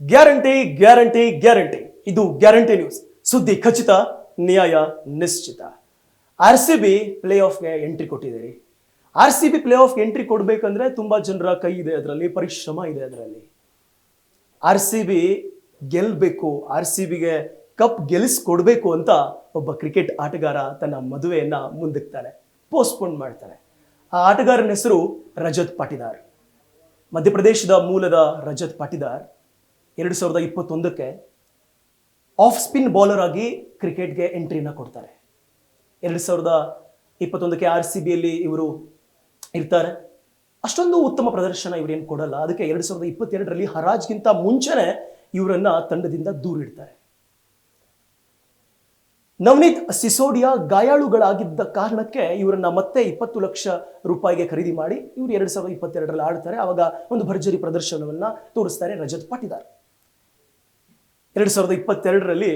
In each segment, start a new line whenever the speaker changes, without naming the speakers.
Guarantee guarantee guarantee. ಇದು guarantee news. ಸುದ್ದಿ ಖಚಿತ, ನ್ಯಾಯ ನಿಶ್ಚಿತ. ಆರ್ ಸಿ ಬಿ ಪ್ಲೇ ಆಫ್ಗೆ ಎಂಟ್ರಿ ಕೊಟ್ಟಿದ್ದೀರಿ R C B play off entry ಕೊಡಬೇಕಂದ್ರೆ ತುಂಬಾ ಜನರ ಕೈ ಇದೆ ಅದರಲ್ಲಿ, ಪರಿಶ್ರಮ ಇದೆ ಅದರಲ್ಲಿ. ಆರ್ ಸಿ ಬಿ ಗೆಲ್ಲಬೇಕು ಆರ್ ಸಿ ಬಿಗೆ ಕಪ್ ಗೆಲ್ಲಿಸ್ಕೊಡ್ಬೇಕು ಅಂತ ಒಬ್ಬ ಕ್ರಿಕೆಟ್ ಆಟಗಾರ ತನ್ನ ಮದುವೆಯನ್ನ ಮುಂದಿಕ್ತಾನೆ ಪೋಸ್ಟ್ಪೋನ್ ಮಾಡ್ತಾನೆ. ಆ ಆಟಗಾರನ ಹೆಸರು ರಜತ್ ಪಾಟಿದಾರ್. ಮಧ್ಯಪ್ರದೇಶದ ಮೂಲದ ರಜತ್ ಪಾಟಿದಾರ್. ಎರಡು ಸಾವಿರದ ಇಪ್ಪತ್ತೊಂದಕ್ಕೆ ಆಫ್ ಸ್ಪಿನ್ ಬೌಲರ್ ಆಗಿ ಕ್ರಿಕೆಟ್ಗೆ ಎಂಟ್ರಿನ ಕೊಡ್ತಾರೆ. ಎರಡು ಸಾವಿರದ ಇಪ್ಪತ್ತೊಂದಕ್ಕೆ ಆರ್ ಸಿ ಬಿಯಲ್ಲಿ ಇವರು ಇರ್ತಾರೆ. ಅಷ್ಟೊಂದು ಉತ್ತಮ ಪ್ರದರ್ಶನ ಇವರೇನು ಕೊಡಲ್ಲ. ಅದಕ್ಕೆ ಎರಡು ಸಾವಿರದ ಇಪ್ಪತ್ತೆರಡರಲ್ಲಿ ಹರಾಜ್ಗಿಂತ ಮುಂಚೆನೆ ಇವರನ್ನ ತಂಡದಿಂದ ದೂರಿಡ್ತಾರೆ ನವನೀತ್ ಸಿಸೋಡಿಯಾ ಗಾಯಾಳುಗಳಾಗಿದ್ದ ಕಾರಣಕ್ಕೆ ಇವರನ್ನ ಮತ್ತೆ ಇಪ್ಪತ್ತು ಲಕ್ಷ ರೂಪಾಯಿಗೆ ಖರೀದಿ ಮಾಡಿ ಇವರು ಎರಡು ಸಾವಿರದ ಇಪ್ಪತ್ತೆರಡರಲ್ಲಿ ಆಡ್ತಾರೆ. ಆವಾಗ ಒಂದು ಭರ್ಜರಿ ಪ್ರದರ್ಶನವನ್ನ ತೋರಿಸ್ತಾರೆ ರಜತ್ ಪಾಟಿದಾರ್. ಎರಡು ಸಾವಿರದ ಇಪ್ಪತ್ತೆರಡರಲ್ಲಿ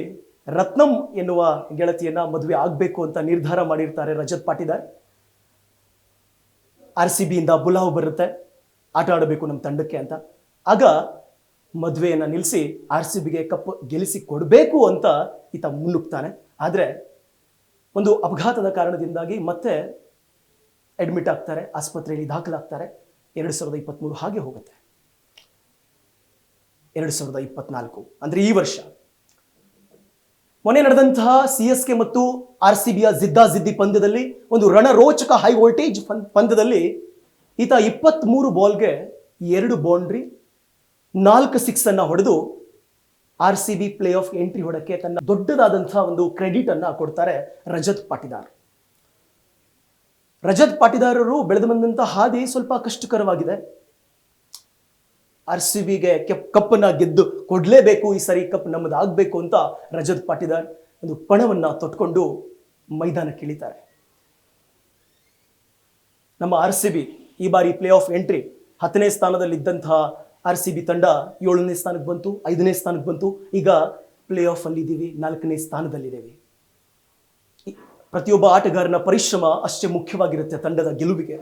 ರತ್ನಂ ಎನ್ನುವ ಗೆಳತಿಯನ್ನ ಮದುವೆ ಆಗಬೇಕು ಅಂತ ನಿರ್ಧಾರ ಮಾಡಿರ್ತಾರೆ ರಜತ್ ಪಾಟಿದಾರ್. ಆರ್ ಸಿ ಬಿಯಿಂದ ಬುಲಾವ್ ಬರುತ್ತೆ. ಆಟ ಆಡಬೇಕು ನಮ್ಮ ತಂಡಕ್ಕೆ ಅಂತ. ಆಗ ಮದುವೆಯನ್ನು ನಿಲ್ಲಿಸಿ ಆರ್ ಸಿ ಬಿಗೆ ಕಪ್ ಗೆಲ್ಲಿಸಿ ಕೊಡಬೇಕು ಅಂತ ಈತ ಮುನ್ನುಗ್ತಾನೆ. ಆದರೆ ಒಂದು ಅಪಘಾತದ ಕಾರಣದಿಂದಾಗಿ ಮತ್ತೆ ಅಡ್ಮಿಟ್ ಆಗ್ತಾರೆ, ಆಸ್ಪತ್ರೆಯಲ್ಲಿ ದಾಖಲಾಗ್ತಾರೆ. ಎರಡು ಸಾವಿರದ ಇಪ್ಪತ್ತ್ಮೂರು ಹಾಗೆ ಹೋಗುತ್ತೆ. ಎರಡು ಸಾವಿರದ ಇಪ್ಪತ್ನಾಲ್ಕು. ಅಂದರೆ ಈ ವರ್ಷ. ಮೊನ್ನೆ ನಡೆದಂತಹ ಸಿ ಎಸ್ ಕೆ ಮತ್ತು ಆರ್ ಸಿ ಬಿಯ ಜಿದ್ದಾಜಿದ್ದಿ ಪಂದ್ಯದಲ್ಲಿ, ಒಂದು ರಣರೋಚಕ ಹೈ ವೋಲ್ಟೇಜ್ ಪಂದ್ಯದಲ್ಲಿ ಈತ ಇಪ್ಪತ್ತ್ಮೂರು ಬಾಲ್ಗೆ ಎರಡು ಬೌಂಡ್ರಿ ನಾಲ್ಕು ಸಿಕ್ಸ್ ಅನ್ನ ಹೊಡೆದು R C B play off entry ಹೊಡಕ್ಕೆ ತನ್ನ ದೊಡ್ಡದಾದಂತಹ ಒಂದು ಕ್ರೆಡಿಟ್ ಅನ್ನ ಕೊಡ್ತಾರೆ ರಜತ್ ಪಾಟಿದಾರ್. ರಜತ್ ಪಾಟಿದಾರರು ಬೆಳೆದು ಬಂದಂತಹ ಹಾದಿ ಸ್ವಲ್ಪ ಕಷ್ಟಕರವಾಗಿದೆ. ಆರ್ ಸಿ ಬಿಗೆ ಕೆಪ್ ಕಪ್ಪನ್ನ ಗೆದ್ದು ಕೊಡ್ಲೇಬೇಕು ಈ ಸರಿ ಕಪ್ ನಮ್ಮದಾಗಬೇಕು ಅಂತ ರಜತ್ ಪಾಟಿದಾರ್ ಒಂದು ಪಣವನ್ನ ತೊಟ್ಕೊಂಡು ಮೈದಾನಕ್ಕೆ ಇಳಿತಾರೆ ನಮ್ಮ ಆರ್ ಸಿ ಬಿ ಈ ಬಾರಿ ಪ್ಲೇ ಆಫ್ ಎಂಟ್ರಿ ಹತ್ತನೇ ಸ್ಥಾನದಲ್ಲಿದ್ದಂತಹ ಆರ್ ಸಿ ಬಿ ತಂಡ ಏಳನೇ ಸ್ಥಾನಕ್ಕೆ ಬಂತು, ಐದನೇ ಸ್ಥಾನಕ್ಕೆ ಬಂತು. ಈಗ ಪ್ಲೇ ಆಫ್ ಅಲ್ಲಿದ್ದೀವಿ, ನಾಲ್ಕನೇ ಸ್ಥಾನದಲ್ಲಿದ್ದೇವೆ. ಪ್ರತಿಯೊಬ್ಬ ಆಟಗಾರನ ಪರಿಶ್ರಮ ಅಷ್ಟೇ ಮುಖ್ಯವಾಗಿರುತ್ತೆ ತಂಡದ ಗೆಲುವಿಗೆ.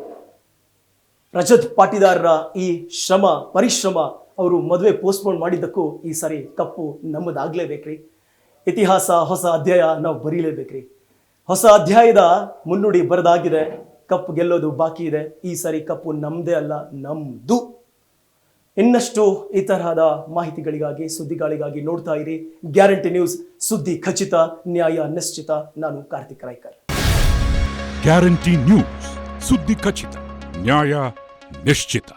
ರಜತ್ ಪಾಟೀದಾರರ ಈ ಶ್ರಮ, ಪರಿಶ್ರಮ ಅವರು ಮದುವೆ ಪೋಸ್ಟ್ಪೋನ್ ಮಾಡಿದ್ದಕ್ಕೂ ಈ ಸಾರಿ ತಪ್ಪು ನಮ್ಮದಾಗಲೇಬೇಕ್ರಿ. ಇತಿಹಾಸ ಹೊಸ ಅಧ್ಯಾಯ ನಾವು ಬರೀಲೇಬೇಕ್ರಿ. ಹೊಸ ಅಧ್ಯಾಯದ ಮುನ್ನುಡಿ ಬರೆದಾಗಿದೆ, ಕಪ್ ಗೆಲ್ಲೋದು ಬಾಕಿ ಇದೆ, ಈ ಸಾರಿ ಕಪ್ಪು ನಮ್ಮದೇ ಅಲ್ಲ, ನಮ್ದು. ಇನ್ನಷ್ಟು ಈ ತರಹದ ಮಾಹಿತಿಗಳಿಗಾಗಿ, ಸುದ್ದಿಗಾಳಿಗಾಗಿ ನೋಡ್ತಾ ಇರಿ. ಗ್ಯಾರಂಟಿ ನ್ಯೂಸ್, ಸುದ್ದಿ ಖಚಿತ, ನ್ಯಾಯ ನಿಶ್ಚಿತ. ನಾನು ಕಾರ್ತಿಕ್ ರಾಯ್ಕರ್.
ಗ್ಯಾರಂಟಿ ನ್ಯೂಸ್, ಸುದ್ದಿ ಖಚಿತ. ನ್ಯಾಯ ನಿಶ್ಚಿತ